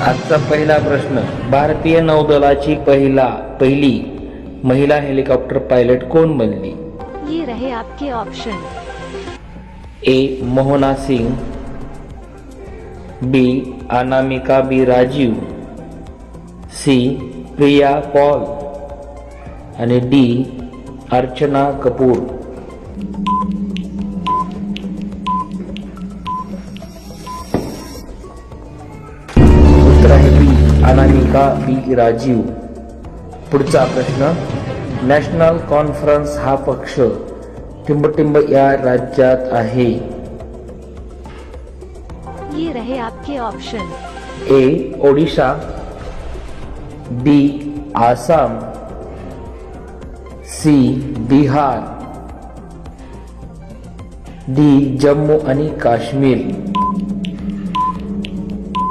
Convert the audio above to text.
आजचा पहिला प्रश्न भारतीय नौदलाची पहिला पहिली महिला हेलिकॉप्टर पायलट कोण बनली? ये रहे आपके option A. Mohana Singh B. Anamika B. Rajeev C. Priya Paul आणि डी. अर्चना कपूर. उत्तर आहे बी अनामिका बी राजीव. पुढचा प्रश्न नॅशनल कॉन्फरन्स हा पक्ष टिंबटिंब या राज्यात आहे. ये रहे आपके option A Odisha. B Assam. C Bihar. D Jammu आणि काश्मीर.